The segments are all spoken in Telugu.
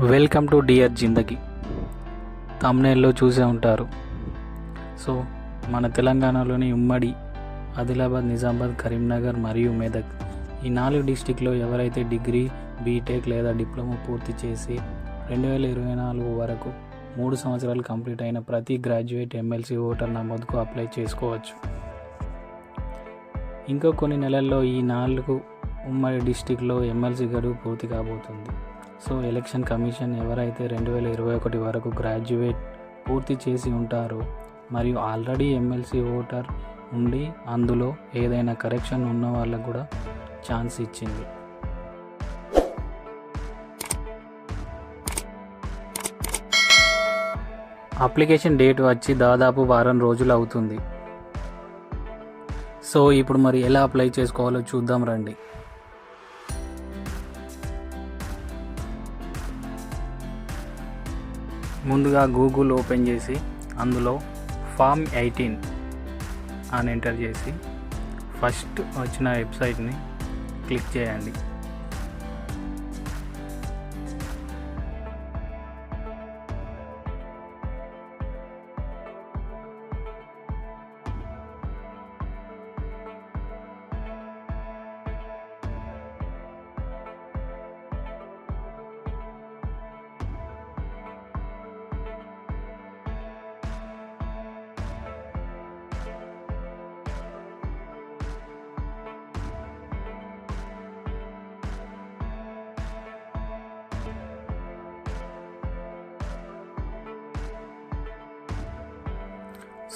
వెల్కమ్ టు డియర్ జిందగీ. తమ్నేల్లో చూసే ఉంటారు. సో మన తెలంగాణలోని ఉమ్మడి ఆదిలాబాద్ నిజామాబాద్ కరీంనగర్ మరియు మెదక్ ఈ నాలుగు డిస్టిక్లో ఎవరైతే డిగ్రీ బీటెక్ లేదా డిప్లొమా పూర్తి చేసి రెండు వేల ఇరవై నాలుగు వరకు మూడు సంవత్సరాలు కంప్లీట్ అయిన ప్రతి గ్రాడ్యుయేట్ ఎమ్మెల్సీ ఓటర్ నమోదుకు అప్లై చేసుకోవచ్చు. ఇంకో కొన్ని నెలల్లో ఈ నాలుగు ఉమ్మడి డిస్టిక్లో ఎమ్మెల్సీ గడువు పూర్తి కాబోతుంది. సో ఎలక్షన్ కమిషన్ ఎవరైతే రెండు వేల ఇరవై ఒకటి వరకు గ్రాడ్యుయేట్ పూర్తి చేసి ఉంటారో మరియు ఆల్రెడీ ఎమ్మెల్సీ ఓటర్ ఉండి అందులో ఏదైనా కరెక్షన్ ఉన్న వాళ్ళకు కూడా ఛాన్స్ ఇచ్చింది. అప్లికేషన్ డేట్ వచ్చి దాదాపు వారం రోజులు అవుతుంది. సో ఇప్పుడు మరి ఎలా అప్లై చేసుకోవాలో చూద్దాం రండి. ముందుగా గూగుల్ ఓపెన్ చేసి అందులో ఫామ్ ఎయిటీన్ అని ఎంటర్ చేసి ఫస్ట్ వచ్చిన వెబ్సైట్ని క్లిక్ చేయండి.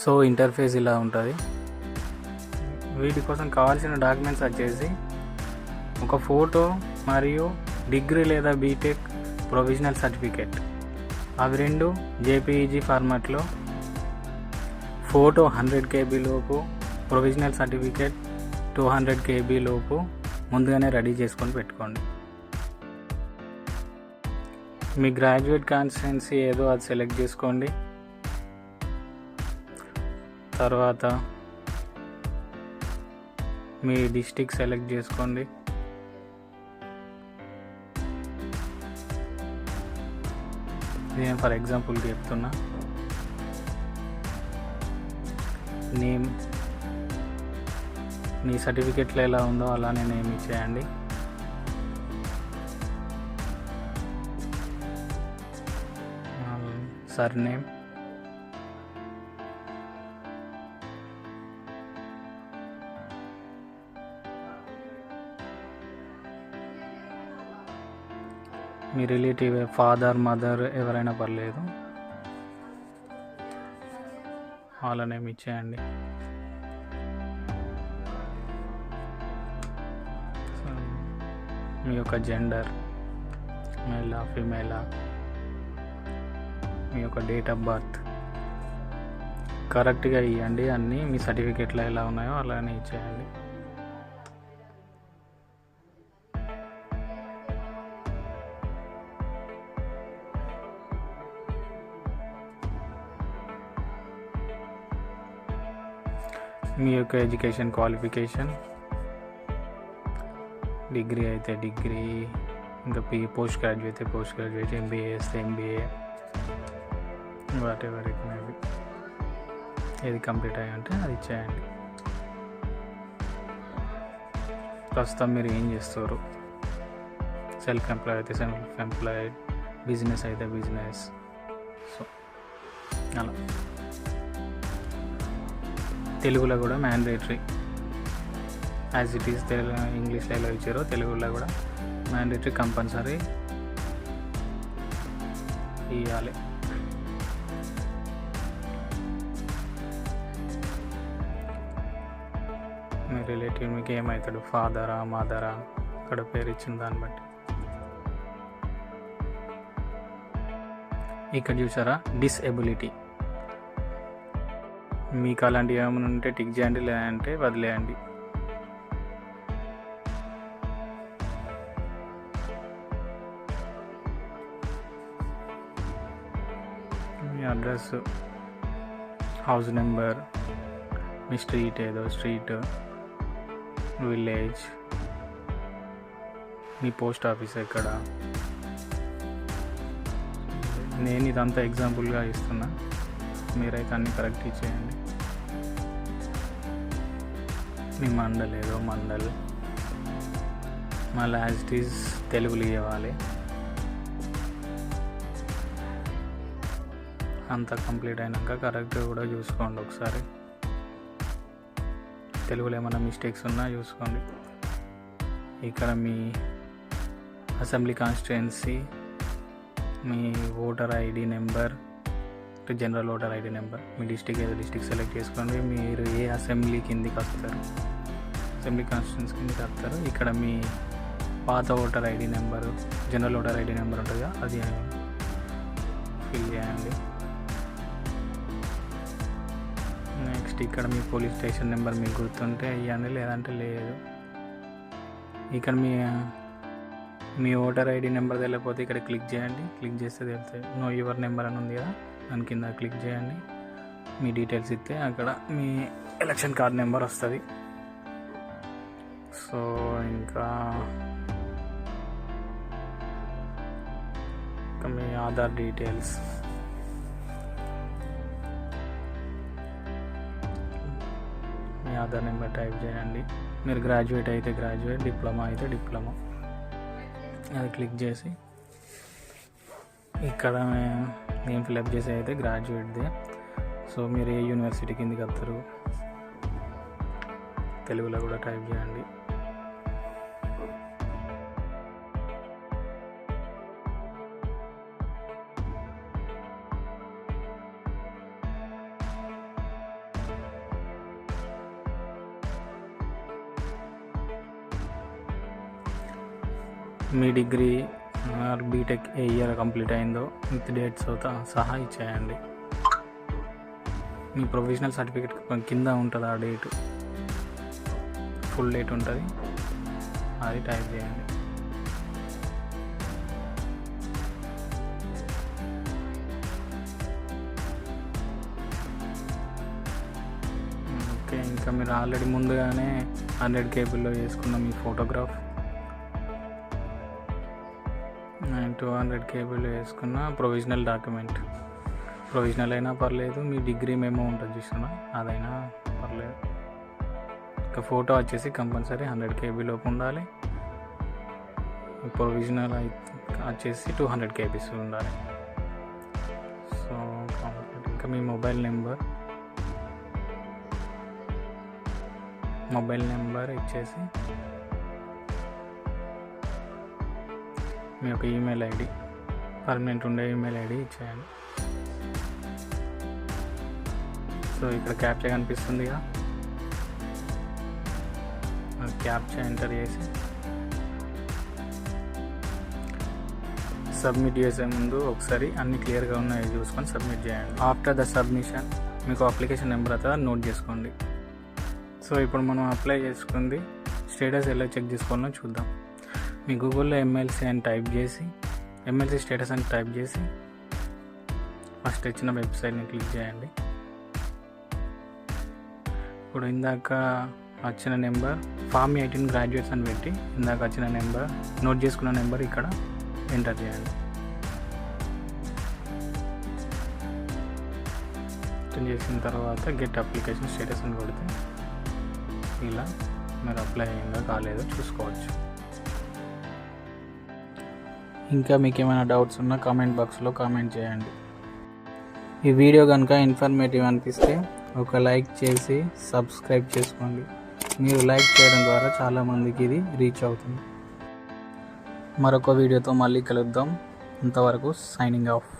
సో ఇంటర్ఫేస్ ఇలా ఉంటుంది. వీటి కోసం కావాల్సిన డాక్యుమెంట్స్ వచ్చేసి ఒక ఫోటో మరియు డిగ్రీ లేదా బీటెక్ ప్రొవిజనల్ సర్టిఫికేట్. అవి రెండు జేపీఈజీ ఫార్మాట్లో ఫోటో హండ్రెడ్ కేబీ లోపు provisional certificate two hundred KB లోపు ముందుగానే రెడీ చేసుకొని పెట్టుకోండి. మీ గ్రాడ్యుయేట్ కాన్స్టిట్యున్సీ ఏదో అది సెలెక్ట్ చేసుకోండి. తర్వాత మీ డిస్టిక్ సెలెక్ట్ చేసుకోండి. నేను ఫర్ ఎగ్జాంపుల్ చెప్తున్నా. నేమ్ మీ సర్టిఫికెట్లో ఎలా ఉందో అలానే నేమ్ ఇచ్చేయండి. సర్ మీ రిలేటివ్ ఫాదర్ మదర్ ఎవరైనా పర్లేదు. వాళ్ళ నేమ్ ఇచ్చేయండి మీ యొక్క జెండర్ మేలా ఫిమేలా మీ యొక్క డేట్ ఆఫ్ బర్త్ కరెక్ట్గా ఇవ్వండి అన్నీ మీ సర్టిఫికేట్లో ఎలా ఉన్నాయో అలానే ఇచ్చేయండి. మీ యొక్క ఎడ్యుకేషన్ క్వాలిఫికేషన్. డిగ్రీ అయితే డిగ్రీ ఇంకా పీ పోస్ట్ గ్రాడ్యుయేట్ అయితే పోస్ట్ గ్రాడ్యుయేట్ ఎంబీఏ వేస్తే MBA whatever it maybe ఏది కంప్లీట్ అయ్యంటే అది ఇచ్చేయండి ప్రస్తుతం మీరు ఏం చేస్తారు సెల్ఫ్ ఎంప్లాయ్ అయితే సెల్ఫ్ ఎంప్లాయ్ బిజినెస్ అయితే బిజినెస్ సో అలా. తెలుగులో కూడా mandatory as it is Telugu ఇంగ్లీష్లో ఎలా ఇచ్చారో తెలుగులో కూడా మ్యాండేటరీ కంపల్సరీ ఇవ్వాలి మీ రిలేటివ్ మీకు ఏమవుతాడు ఫాదరా మదరా అక్కడ పేరు ఇచ్చిన దాన్ని బట్టి. ఇక్కడ చూసారా? డిసెబిలిటీ మీకు అలాంటివి ఏమైనా ఉంటే టిక్ చేయండి లేదంటే వదిలేయండి. మీ అడ్రస్ హౌస్ నెంబర్ మీ స్ట్రీట్ ఏదో స్ట్రీట్ విలేజ్ మీ పోస్ట్ ఆఫీస్ ఎక్కడ? నేను ఇదంతా ఎగ్జాంపుల్గా ఇస్తున్నా. మీరైతే అన్ని కరెక్ట్ ఇచ్చేయండి. మీ మండల్ ఏదో మండల్. మళ్ళీ యాజ్ ఇట్ ఈజ్ తెలుగులో ఇవ్వాలి. అంతా కంప్లీట్ అయినాక కరెక్ట్గా కూడా చూసుకోండి ఒకసారి. తెలుగులో ఏమైనా మిస్టేక్స్ ఉన్నా చూసుకోండి. ఇక్కడ మీ అసెంబ్లీ కాన్స్టిట్యుయెన్సీ మీ voter ID number general voter ID number మీ డిస్టిక్ ఏదో డిస్టిక్ సెలెక్ట్ చేసుకోండి. మీరు ఏ అసెంబ్లీ కిందికి వస్తారు. అసెంబ్లీ కాన్స్టిట్యూన్స్ కింద వస్తారు ఇక్కడ మీ పాత voter ID number general voter ID number ఉంటుందా అది ఫిల్ చేయండి. నెక్స్ట్ ఇక్కడ మీ పోలీస్ స్టేషన్ నెంబర్ మీకు గుర్తుంటే ఇవ్వండి లేదంటే లేదు. ఇక్కడ మీ మీ ఓటర్ ఐడి నెంబర్ తెలియకపోతే ఇక్కడ క్లిక్ చేయండి. క్లిక్ చేస్తే తెలుస్తుంది నో యువర్ నెంబర్ అని ఉంది కదా దాని కింద క్లిక్ చేయండి. మీ డీటెయిల్స్ ఇస్తే అక్కడ మీ ఎలక్షన్ కార్డ్ నెంబర్ వస్తుంది. సో ఇంకా ఇంకా మీ ఆధార్ డీటెయిల్స్. మీ ఆధార్ నెంబర్ టైప్ చేయండి. మీరు గ్రాడ్యుయేట్ అయితే గ్రాడ్యుయేట్ డిప్లొమా అయితే డిప్లొమా. అది క్లిక్ చేసి ఇక్కడ నేను ఫిలప్ చేసి అయితే గ్రాడ్యుయేట్దే. సో మీరు ఏ యూనివర్సిటీ కిందకి వస్తారు తెలుగులో కూడా టైప్ చేయండి. మీ డిగ్రీ ఆర్ బీటెక్ ఏ ఇయర్ కంప్లీట్ అయిందో విత్ డేట్స్తో సహా ఇచ్చేయండి. మీ ప్రొఫెషనల్ సర్టిఫికేట్ కింద ఉంటుంది ఆ డేటు. ఫుల్ డేట్ ఉంటుంది. అది టైప్ చేయండి. ఓకే ఇంకా మీరు ఆల్రెడీ ముందుగానే హండ్రెడ్ కేబుల్లో చేసుకున్న మీ ఫోటోగ్రాఫ్. టూ హండ్రెడ్ కేబుల్ వేసుకున్న ప్రొవిజనల్ డాక్యుమెంట్. ప్రొవిజనల్ అయినా పర్లేదు మీ డిగ్రీ మేమో ఉంటుంది చూస్తున్నా అదైనా పర్లేదు. ఇంకా ఫోటో వచ్చేసి కంపల్సరీ హండ్రెడ్ కేబీ లోపు ఉండాలి. ప్రొవిజనల్ వచ్చేసి టూ హండ్రెడ్ కేబీస్ ఉండాలి. సో ఇంకా మీ మొబైల్ నెంబర్. మొబైల్ నెంబర్ ఇచ్చేసి మీ యొక్క ఈమెయిల్ ఐడి పర్మనెంట్ ఉండే ఈమెయిల్ ఐడి ఇచ్చేయండి సో ఇక్కడ క్యాప్చా కనిపిస్తుందిగా క్యాప్చా ఎంటర్ చేసి సబ్మిట్ చేసే ముందు ఒకసారి అన్ని క్లియర్గా ఉన్నాయి చూసుకొని సబ్మిట్ చేయండి. ఆఫ్టర్ ద సబ్మిషన్ మీకు అప్లికేషన్ నెంబర్ అయితే నోట్ చేసుకోండి. సో ఇప్పుడు మనం అప్లై చేసుకుంది స్టేటస్ ఎలా చెక్ చేసుకోవాలో చూద్దాం. మీ గూగుల్లో ఎమ్మెల్సీ అని టైప్ చేసి ఎమ్మెల్సీ స్టేటస్ అని టైప్ చేసి ఫస్ట్ ఇచ్చిన వెబ్సైట్ని క్లిక్ చేయండి. ఇప్పుడు ఇందాక వచ్చిన నెంబర్ ఫామ్ ఎయిటీన్ గ్రాడ్యుయేట్స్ అని పెట్టి ఇందాక వచ్చిన నెంబర్ నోట్ చేసుకున్న నెంబర్ ఇక్కడ ఎంటర్ చేయండి. ఎంటర్ చేసిన తర్వాత గెట్ అప్లికేషన్ స్టేటస్ అని కొడితే ఇలా మీరు అప్లై అయిందో కాలేదో చూసుకోవచ్చు. ఇంకా మీకు ఏమైనా డౌట్స్ ఉన్నా కామెంట్ బాక్స్లో కామెంట్ చేయండి. ఈ వీడియో కనుక ఇన్ఫర్మేటివ్ అనిపిస్తే ఒక లైక్ చేసి సబ్స్క్రైబ్ చేసుకోండి. మీరు లైక్ చేయడం ద్వారా చాలామందికి ఇది రీచ్ అవుతుంది. మరొక వీడియోతో మళ్ళీ కలుద్దాం. అంతవరకు సైనింగ్ ఆఫ్.